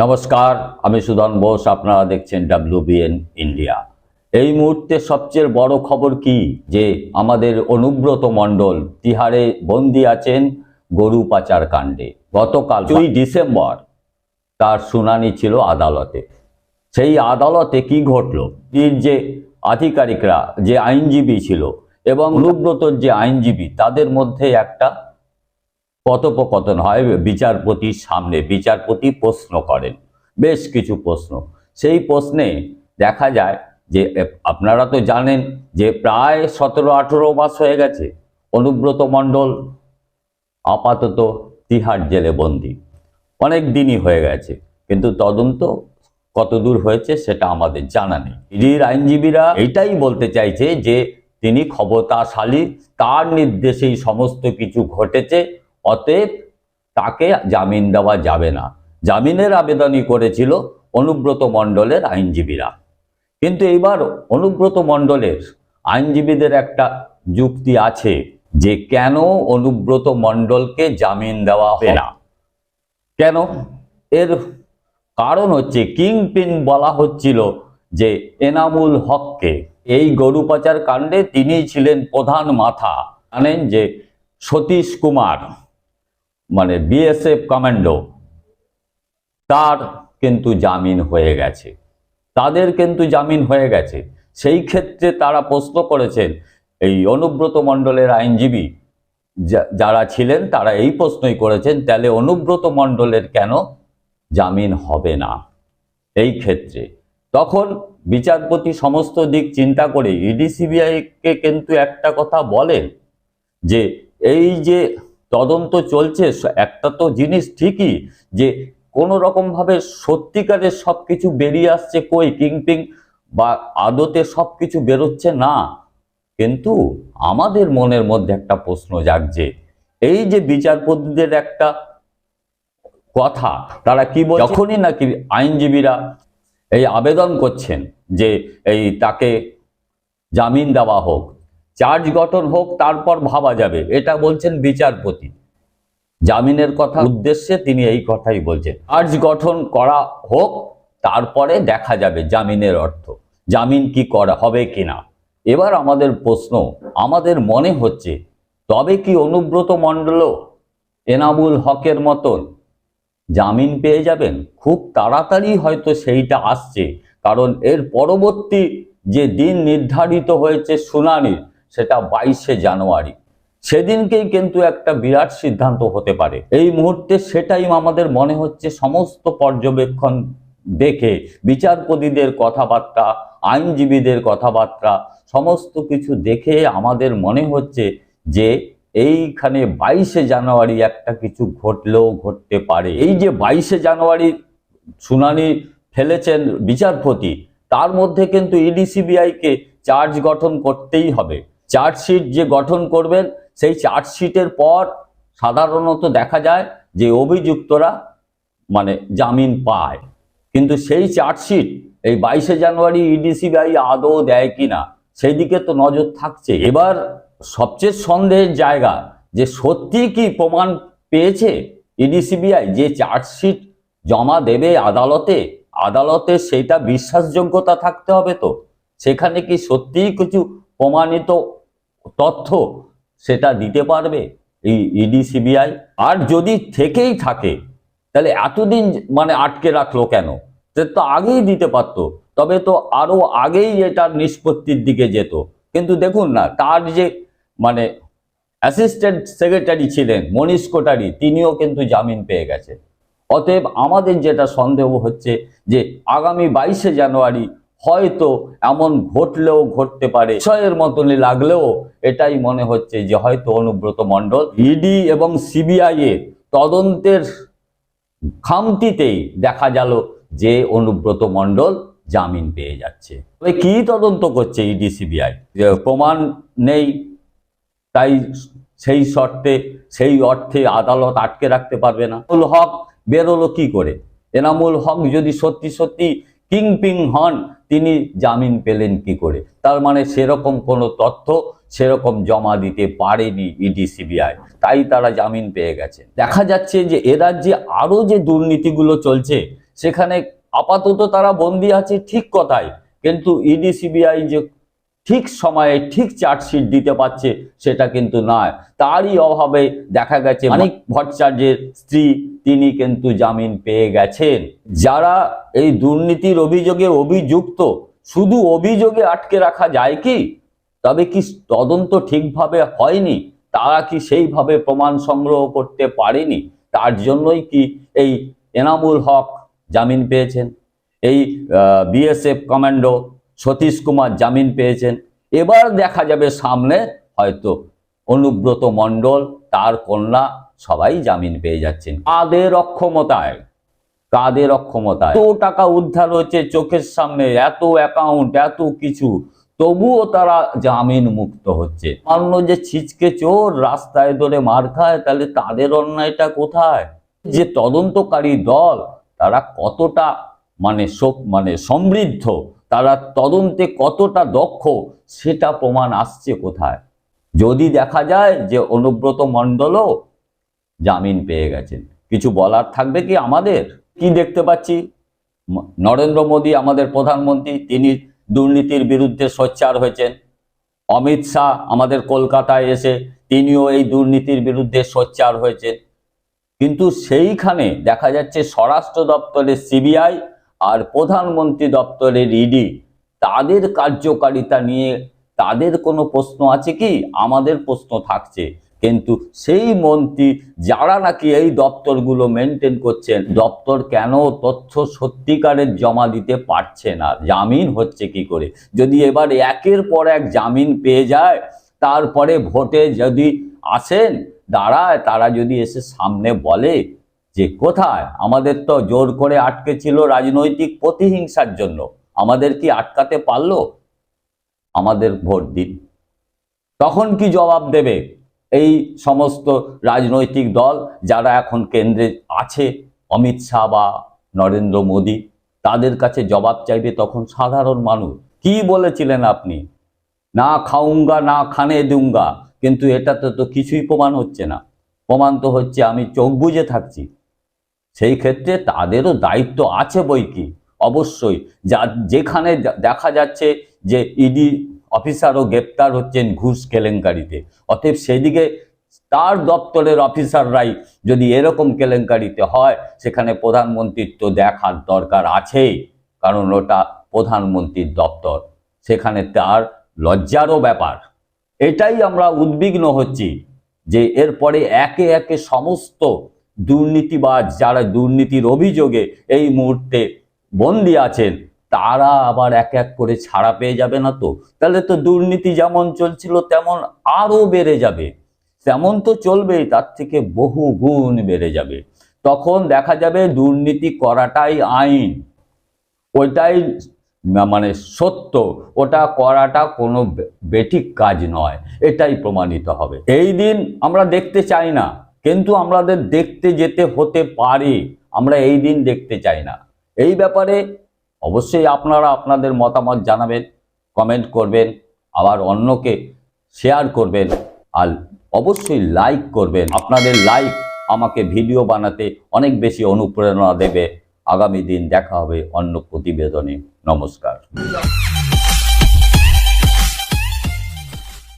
নমস্কার, আমি সুধন বোস, আপনারা দেখছেন ডাব্লিউবিএন ইন্ডিয়া এই মুহূর্তে সবচেয়ে বড় খবর কি? যে আমাদের অনুব্রত মণ্ডল তিহারে বন্দি আছেন গরু পাচার কাণ্ডে। গতকাল দুই ডিসেম্বর তার শুনানি ছিল আদালতে। সেই আদালতে কি ঘটল? এর যে আধিকারিকরা, যে আইনজীবী ছিল এবং অনুব্রতর যে আইনজীবী, তাদের মধ্যে একটা কথোপকথন হয়, বিচারপতির সামনে। বিচারপতি প্রশ্ন করেন। বেশ কিছু প্রশ্ন। সেই প্রশ্নে দেখা যায় যে আপনারা তো জানেন যে, প্রায় সতেরো আঠেরো মাস হয়ে গেছে। অনুব্রত মণ্ডল, আপাতত তিহার জেলে বন্দি। অনেক দিনই হয়ে গেছে, কিন্তু তদন্ত কতদূর হয়েছে সেটা আমাদের জানা নেই। ইডির আইনজীবীরা এটাই বলতে চাইছে যে, তিনি ক্ষমতাশালী, তার নির্দেশেই সমস্ত কিছু ঘটেছে অতএব তাকে জামিন দেওয়া যাবে না। জামিনের আবেদনই করেছিল অনুব্রত মণ্ডলের আইনজীবীরা। কিন্তু এবার অনুব্রত মণ্ডলের আইনজীবীদের একটা যুক্তি আছে যে কেন অনুব্রত মণ্ডলকে জামিন দেওয়া হবে না? কেন? এর কারণ হচ্ছে কিং পিন বলা হচ্ছিল যে এনামুল হককে, এই গরু পাচার কাণ্ডে তিনি ছিলেন প্রধান মাথা। জানেন যে সতীশ কুমার মানে বিএসএফ কমান্ডো তার কিন্তু জামিন হয়ে গেছে। তাদের কিন্তু জামিন হয়ে গেছে। সেই ক্ষেত্রে তারা প্রশ্ন করেছেন, এই অনুব্রত মণ্ডলের আইনজীবী যারা ছিলেন, তারা এই প্রশ্নই করেছেন, তাহলে অনুব্রত মণ্ডলের কেন জামিন হবে না? এই ক্ষেত্রে। তখন বিচারপতি সমস্ত দিক চিন্তা করে, ইডি সিবিআইকে কিন্তু একটা কথা বলেন যে, এই যে তদন্ত চলছে একটা তো জিনিস ঠিকই যে কোনো রকমভাবে সত্যিকারের সব কিছু বেরিয়ে আসছে কই কিংপিং বা আদতে সব কিছু বেরোচ্ছে না। কিন্তু আমাদের মনের মধ্যে একটা প্রশ্ন জাগছে, এই যে বিচারপতিদের একটা কথা, তারা কি বল যখনই নাকি আইনজীবীরা এই আবেদন করছেন যে এই তাকে জামিন দেওয়া হোক চার্জ গঠন হোক, তারপর ভাবা যাবে। এটা বলছেন বিচারপতি। জামিনের কথা উদ্দেশ্যে তিনি এই কথাই বলছেন। চার্জ গঠন করা হোক, তারপরে দেখা যাবে জামিনের অর্থ। জামিন কি করা হবে কিনা? এবার আমাদের প্রশ্ন, আমাদের মনে হচ্ছে, তবে কি অনুব্রত মণ্ডলও এনামুল হকের মতন জামিন পেয়ে যাবেন? খুব তাড়াতাড়ি হয়তো সেইটা আসছে, কারণ এর পরবর্তী যে দিন নির্ধারিত হয়েছে শুনানির সেটা বাইশে জানুয়ারি। সেদিনকেই কিন্তু একটা বিরাট সিদ্ধান্ত হতে পারে। এই মুহূর্তে সেটাই আমাদের মনে হচ্ছে সমস্ত পর্যবেক্ষণ দেখে বিচারপতিদের কথাবার্তা, আইনজীবীদের কথাবার্তা, সমস্ত কিছু দেখে আমাদের মনে হচ্ছে যে এইখানে বাইশে জানুয়ারি একটা কিছু ঘটলেও ঘটতে পারে। এই যে বাইশে জানুয়ারি শুনানি ফেলেছেন বিচারপতি, তার মধ্যে কিন্তু ইডিসিবিআইকে চার্জ গঠন করতেই হবে। চার্জশিট যে গঠন করবেন, সেই চার্জশিটের পর সাধারণত দেখা যায় যে অভিযুক্তরা মানে জামিন পায়। কিন্তু সেই চার্জশিট এই বাইশে জানুয়ারি ইডিসিবিআই আদৌ দেয় কিনা সেই দিকে তো নজর থাকছে। এবার সবচেয়ে সন্দেহের জায়গা যে সত্যি কি প্রমাণ পেয়েছে ইডিসিবিআই যে চার্জশিট জমা দেবে আদালতে আদালতে সেটা বিশ্বাসযোগ্যতা থাকতে হবে তো? সেখানে কি সত্যিই কিছু প্রমাণিত তথ্য সেটা দিতে পারবে এই ইডি সিবিআই আর যদি থেকেই থাকে, তাহলে এতদিন মানে আটকে রাখল কেন? সে তো আগেই দিতে পারতো, তবে তো আরও আগেই এটার নিষ্পত্তির দিকে যেত। কিন্তু দেখুন না, তার যে মানে অ্যাসিস্ট্যান্ট সেক্রেটারি ছিলেন মনীষ কোটারি, তিনিও কিন্তু জামিন পেয়ে গেছে। অতএব আমাদের যেটা সন্দেহ হচ্ছে যে আগামী বাইশে জানুয়ারি হয়তো এমন ঘটলেও ঘটতে পারে। বিষয়ের মতনই লাগলেও এটাই মনে হচ্ছে যে হয়তো অনুব্রত মণ্ডল ইডি এবং সিবিআই এর তদন্তের খামতিতেই দেখা গেল যে অনুব্রত মণ্ডল জামিন পেয়ে যাচ্ছে। তবে কি তদন্ত করছে ইডি সিবিআই প্রমাণ নেই, তাই সেই শর্তে, সেই অর্থে আদালত আটকে রাখতে পারবে না। হক বেরোলো কি করে? এনামুল হক যদি সত্যি সত্যি কিংপিং হন তিনি জামিন পেলেন কি করে? তার মানে সেরকম কোনো তথ্য সেরকম জমা দিতে পারেনি ইডি সিবিআই। তাই তারা জামিন পেয়ে গেছে। দেখা যাচ্ছে যে এ রাজ্যে আরও যে দুর্নীতিগুলো চলছে, সেখানে আপাতত তারা বন্দি আছে ঠিক কথাই। কিন্তু ইডি সিবিআই যে ঠিক সময়ে ঠিক চার্জশিট দিতে পারছে সেটা কিন্তু নয়। তারই অভাবে দেখা গেছে অনেক ভট্টাচার্যের স্ত্রী তিনি কিন্তু জামিন পেয়ে গেছেন। যারা এই দুর্নীতির অভিযোগে অভিযুক্ত শুধু অভিযোগে আটকে রাখা যায় কি? তবে কি তদন্ত ঠিকভাবে হয়নি? তারা কি সেইভাবে প্রমাণ সংগ্রহ করতে পারেনি? তার জন্যই কি এই এনামুল হক জামিন পেয়েছেন? এই বিএসএফ কমান্ডো সতীশ কুমার জামিন পেয়েছেন। এবার দেখা যাবে সামনে হয়তো অনুব্রত মণ্ডল, তার কন্যা সবাই জামিন পেয়ে যাচ্ছেন। কাদের অক্ষমতায়? কাদের অক্ষমতায়? এত টাকা উদ্ধার হচ্ছে চোখের সামনে, এত অ্যাকাউন্ট এত কিছু। তবুও তারা জামিন মুক্ত হচ্ছে। অন্য যে ছিচকে চোর, রাস্তায় ধরে মার খায়, তাহলে তাদের অন্যায়টা কোথায়? যে তদন্তকারী দল, তারা কতটা মানে মানে সমৃদ্ধ তারা তদন্তে কতটা দক্ষ, সেটা প্রমাণ আসছে কোথায়? যদি দেখা যায় যে অনুব্রত মণ্ডলও জামিন পেয়ে গেছেন, কিছু বলার থাকবে কি আমাদের? কি দেখতে পাচ্ছি? নরেন্দ্র মোদী আমাদের প্রধানমন্ত্রী, তিনি দুর্নীতির বিরুদ্ধে সোচ্চার হয়েছেন। অমিত শাহ আমাদের কলকাতায় এসে তিনিও এই দুর্নীতির বিরুদ্ধে সোচ্চার হয়েছেন। কিন্তু সেইখানে দেখা যাচ্ছে স্বরাষ্ট্র দপ্তরের সিবিআই আর প্রধানমন্ত্রী দপ্তরের ইডি তাদের কার্যকারিতা নিয়ে তাদের কোনো প্রশ্ন আছে কি? আমাদের প্রশ্ন থাকছে। কিন্তু সেই মন্ত্রী যারা নাকি এই দপ্তরগুলো মেনটেন করছেন, দপ্তর কেন তথ্য সত্যিকারের জমা দিতে পারছে না? জামিন হচ্ছে কি করে? যদি এবার একের পর এক জামিন পেয়ে যায়, তারপরে ভোটে যদি আসেন, দাঁড়ায়, তারা যদি এসে সামনে বলে যে কোথায় আমাদের তো জোর করে আটকে ছিল রাজনৈতিক প্রতিহিংসার জন্য। আমাদের কি আটকাতে পারল? আমাদের ভোট দিন। তখন কি জবাব দেবে এই সমস্ত রাজনৈতিক দল যারা এখন কেন্দ্রে আছে? অমিত শাহ বা নরেন্দ্র মোদী, তাদের কাছে জবাব চাইবে তখন সাধারণ মানুষ। কি বলেছিলেন আপনি? না খাউঙ্গা না খানে দুঙ্গা, কিন্তু এটাতে তো কিছুই প্রমাণ হচ্ছে না। প্রমাণ তো হচ্ছে আমি চোখ বুজে থাকছি। সেই ক্ষেত্রে তাদেরও দায়িত্ব আছে বই কি? অবশ্যই। যা, যেখানে দেখা যাচ্ছে যে ইডি অফিসারও গ্রেপ্তার হচ্ছেন ঘুষ কেলেঙ্কারিতে। অতএব সেদিকে তার দপ্তরের অফিসাররাই যদি এরকম কেলেঙ্কারিতে হয়, সেখানে প্রধানমন্ত্রীর তো দেখার দরকার আছেই, কারণ ওটা প্রধানমন্ত্রীর দপ্তর। সেখানে তার লজ্জারও ব্যাপার। এটাই আমরা উদ্বিগ্ন হচ্ছি যে এরপরে একে একে সমস্ত দুর্নীতিবাজ যারা দুর্নীতির অভিযোগে এই মুহূর্তে বন্দি আছেন, তারা আবার এক এক করে ছাড়া পেয়ে যাবে না তো? তাহলে তো দুর্নীতি যেমন চলছিল, তেমন আরও বেড়ে যাবে। তেমন তো চলবেই, তার থেকে বহু গুণ বেড়ে যাবে। তখন দেখা যাবে দুর্নীতি করাটাই আইন। ওইটাই মানে সত্য। ওটা করাটা কোনো বেঠিক কাজ নয়। এটাই প্রমাণিত হবে। এই দিন আমরা দেখতে চাই না। কিন্তু আমাদের দেখতে যেতে হতে পারে, আমরা এই দিন দেখতে চাই না। এই ব্যাপারে অবশ্যই আপনারা আপনাদের মতামত জানাবেন কমেন্ট করবেন, আবার অন্যকে শেয়ার করবেন, আর অবশ্যই লাইক করবেন। আপনাদের লাইক আমাকে ভিডিও বানাতে অনেক বেশি অনুপ্রেরণা দেবে। আগামী দিন দেখা হবে অন্য প্রতিবেদনে। নমস্কার।